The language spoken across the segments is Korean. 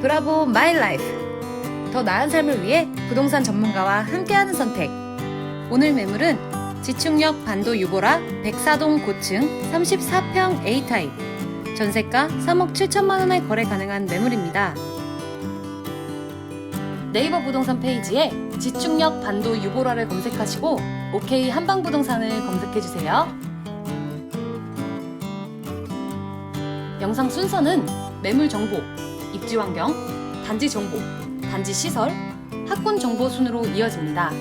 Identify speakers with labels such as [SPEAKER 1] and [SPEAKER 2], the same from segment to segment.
[SPEAKER 1] 브라보 마이 라이프 더 나은 삶을 위해 부동산 전문가와 함께하는 선택 오늘 매물은 지축역 반도 유보라 백사동 고층 34평 A타입 전세가 3억 7천만 원에 거래 가능한 매물입니다. 네이버 부동산 페이지에 지축역 반도 유보라를 검색하시고 OK 한방부동산을 검색해주세요. 영상 순서는 매물 정보, 입지 환경, 단지 정보, 단지 시설, 학군 정보 순으로 이어집니다.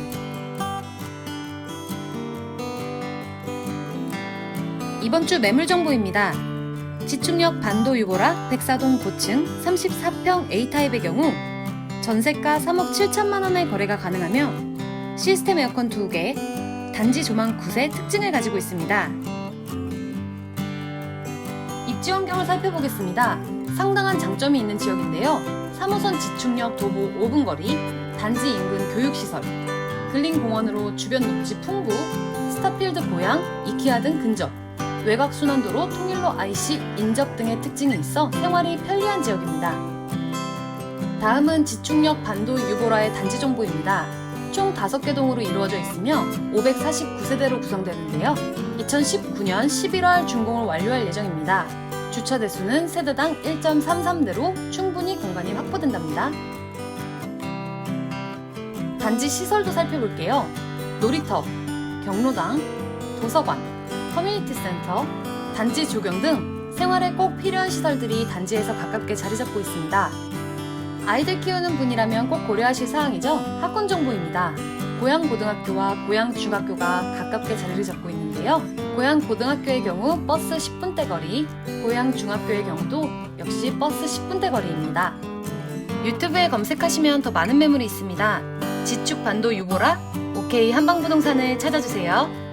[SPEAKER 1] 이번 주 매물 정보입니다. 지축역 반도 유보라 백사동 고층 34평 A타입의 경우 전세가 3억 7천만 원의 거래가 가능하며 시스템 에어컨 2개, 단지 조망 9세 특징을 가지고 있습니다. 입지 환경을 살펴보겠습니다. 상당한 장점이 있는 지역인데요. 3호선 지축역 도보 5분 거리, 단지 인근 교육시설, 근린 공원으로 주변 녹지 풍부, 스타필드 고향, 이케아 등 근접, 외곽 순환도로 통일로 IC 인접 등의 특징이 있어 생활이 편리한 지역입니다. 다음은 지축역 반도 유보라의 단지 정보입니다. 총 5개 동으로 이루어져 있으며 549세대로 구성되는데요. 2019년 11월 준공을 완료할 예정입니다. 주차 대수는 세대당 1.33대로 충분히 공간이 확보된답니다. 단지 시설도 살펴볼게요. 놀이터, 경로당, 도서관, 커뮤니티 센터, 단지 조경 등 생활에 꼭 필요한 시설들이 단지에서 가깝게 자리 잡고 있습니다. 아이들 키우는 분이라면 꼭 고려하실 사항이죠. 학군 정보입니다. 고양 고등학교와 고양 중학교가 가깝게 자리를 잡고 있는데요. 고양 고등학교의 경우 버스 10분대 거리, 고양 중학교의 경우도 역시 버스 10분대 거리입니다. 유튜브에 검색하시면 더 많은 매물이 있습니다. 지축 반도 유보라 OK 한방부동산을 찾아주세요.